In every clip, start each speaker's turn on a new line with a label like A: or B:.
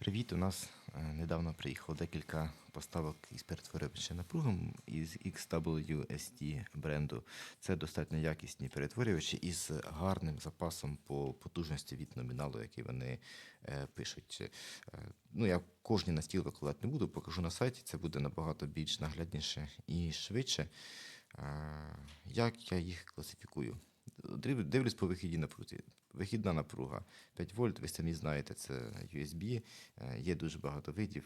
A: Привіт, у нас е, недавно приїхало декілька поставок із перетворювача напругом із XWST бренду. Це достатньо якісні перетворювачі із гарним запасом по потужності від номіналу, який вони е, пишуть. Е, Ну, я кожні на стіл викладати не буду, покажу на сайті, це буде набагато більш наглядніше і швидше. Як я їх класифікую? Див- Дивлюсь по вихідній напрузі. Вихідна напруга 5 вольт, ви самі знаєте, це USB. Е, Є дуже багато видів.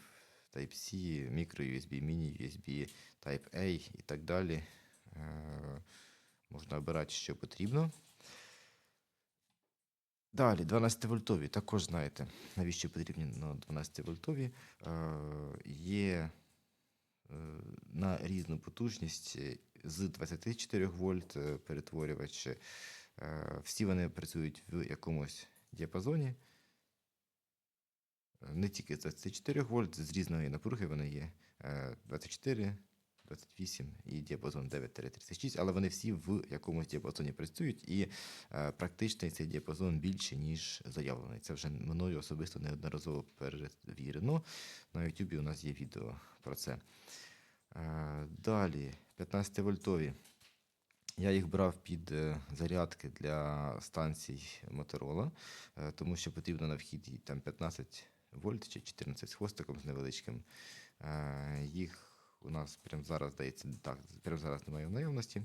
A: Type-C, micro-USB, mini-USB, Type-A і так далі. Е, Можна обирати, що потрібно. Далі, 12 вольтові. Також знаєте, навіщо потрібні на 12 вольтові. Е, Є на різну потужність е, з 24 вольт перетворювачі. Е, Всі вони працюють в якомусь діапазоні. Е, Не тільки з 24 вольт, з різної напруги вони є е, 24, 28 і діапазон 9-36, але вони всі в якомусь діапазоні працюють, і е, практичний цей діапазон більше, ніж заявлений. Це вже мною особисто неодноразово перевірено. На YouTube у нас є відео про це. Е, Далі, 15-вольтові. Я їх брав під е, зарядки для станцій Моторола, е, тому що потрібно на вхід там 15 вольт чи 14 з хвостиком з невеличким. Е, Їх у нас прямо зараз здається, так, прямо зараз немає в наявності.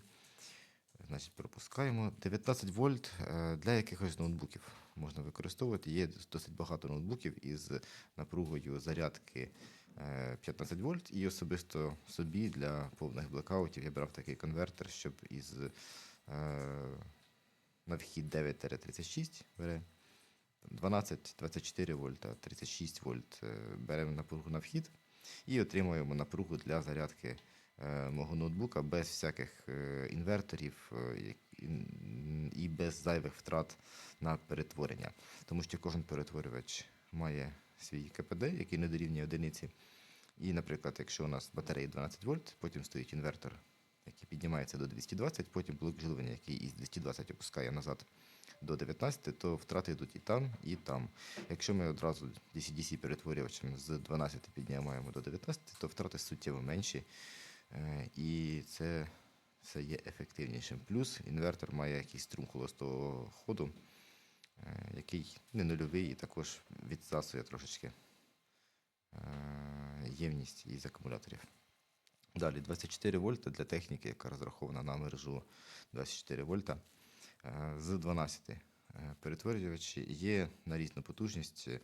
A: Значить, пропускаємо. 19 вольт е, для якихось ноутбуків можна використовувати. Є досить багато ноутбуків із напругою зарядки е, 15 вольт. І особисто собі для повних блекаутів я брав такий конвертер, щоб із е, на вхід 9-36 бере 12-24 вольта, 36 вольт е, беремо напругу на вхід і отримуємо напругу для зарядки е, мого ноутбука без всяких е, інверторів е, і без зайвих втрат на перетворення. Тому що кожен перетворювач має свій КПД, який не дорівнює одиниці. І, наприклад, якщо у нас батарея 12 вольт, потім стоїть інвертор, який піднімається до 220, потім блок живлення, який із 220 опускає назад до 19, то втрати йдуть і там, і там. Якщо ми одразу DC-DC перетворювачем з 12 піднімаємо до 19, то втрати суттєво менші. Е, І це все є ефективнішим. Плюс інвертор має якийсь струм холостого ходу, е, який не нульовий і також відсасує трошечки е, ємність із акумуляторів. Далі 24 вольта для техніки, яка розрахована на мережу 24 вольта е, з 12 е, перетворювачі є на різну потужність. е,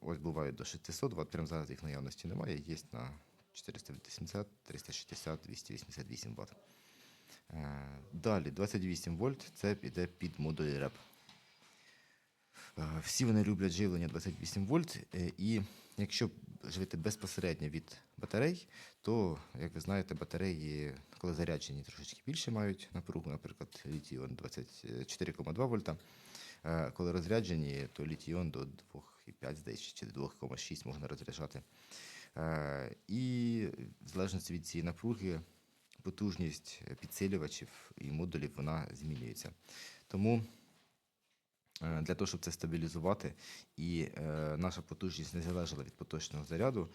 A: Ось бувають до 600 Вт, прямо зараз їх наявності немає. Є на 480, 360, 288 Вт. Далі 28 вольт це піде під модуль REP. Е, Всі вони люблять живлення 28 вольт, е, і якщо живити безпосередньо від батарей, то, як ви знаєте, батареї, коли заряджені, трошечки більше мають напругу, наприклад, літіон 24,2 вольта. Е, Коли розряджені, то літіон до 2,5, здається, чи 2,6 можна розряджати. І в залежності від цієї напруги, потужність підсилювачів і модулів вона змінюється. Тому Для того, щоб це стабілізувати і е, наша потужність не залежала від поточного заряду,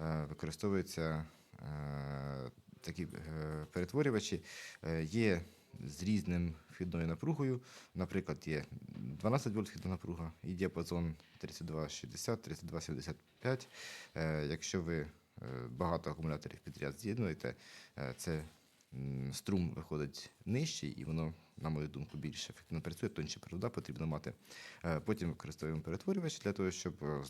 A: е, використовуються е, такі е, перетворювачі. Е, є з різним вхідною напругою. Наприклад, є 12 вольт вхідна напруга і діапазон 3260, 3275. Е, якщо ви е, багато акумуляторів підряд з'єднуєте, е, це струм виходить нижчий, і воно, на мою думку, більш ефективно працює, тонші провода потрібно мати. Е, Потім використовуємо перетворювач для того, щоб е,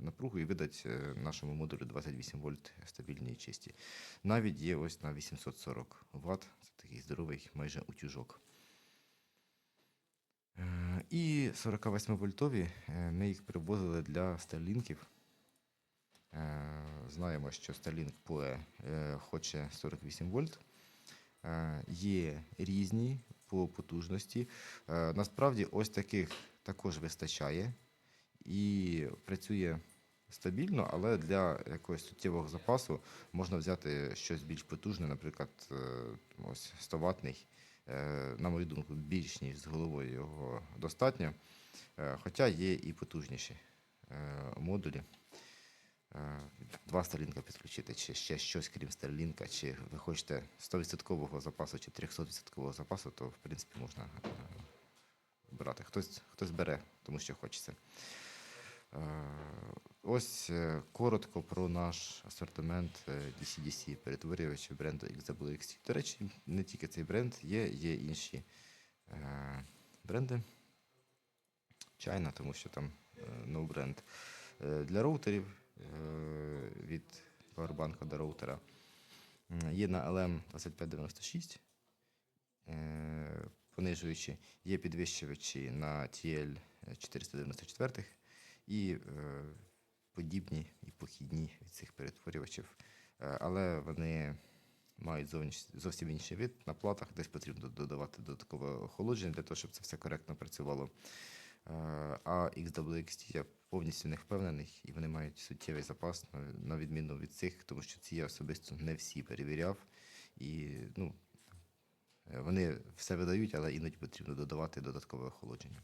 A: напругу і видати е, нашому модулю 28 вольт стабільні і чисті. Навіть є ось на 840 Вт, це такий здоровий майже утюжок. І 48 вольтові е, ми їх привозили для старлінків. Знаємо, що Starlink PoE хоче 48 вольт. Е, Є різні по потужності. Е, Насправді, ось таких також вистачає і працює стабільно, але для якогось суттєвого запасу можна взяти щось більш потужне, наприклад, е, ось 100 ватний. На мою думку, більш ніж з головою його достатньо. Хоча є і потужніші модулі. Е, Два Starlink підключити, чи ще щось крім Starlink, чи ви хочете 100% запасу, чи 300% запасу, то в принципі можна е, брати. Хтось, хтось бере, тому що хочеться. Е, Ось коротко про наш асортимент е, DC-DC перетворювачів бренду XWXT. До речі, не тільки цей бренд, є, є інші бренди. China, тому що там no бренд. Для роутерів від Powerbank до роутера є на LM2596, е, понижуючі, є підвищувачі на TL 494 і е, подібні і похідні від цих перетворювачів. Е, Але вони мають зовсім інший вид на платах, десь потрібно додавати додаткове охолодження для того, щоб це все коректно працювало. Е, А XWXT я повністю не впевнених, і вони мають суттєвий запас, на- відміну від цих, тому що ці я особисто не всі перевіряв. І ну, е, вони все видають, але іноді потрібно додавати додаткове охолодження.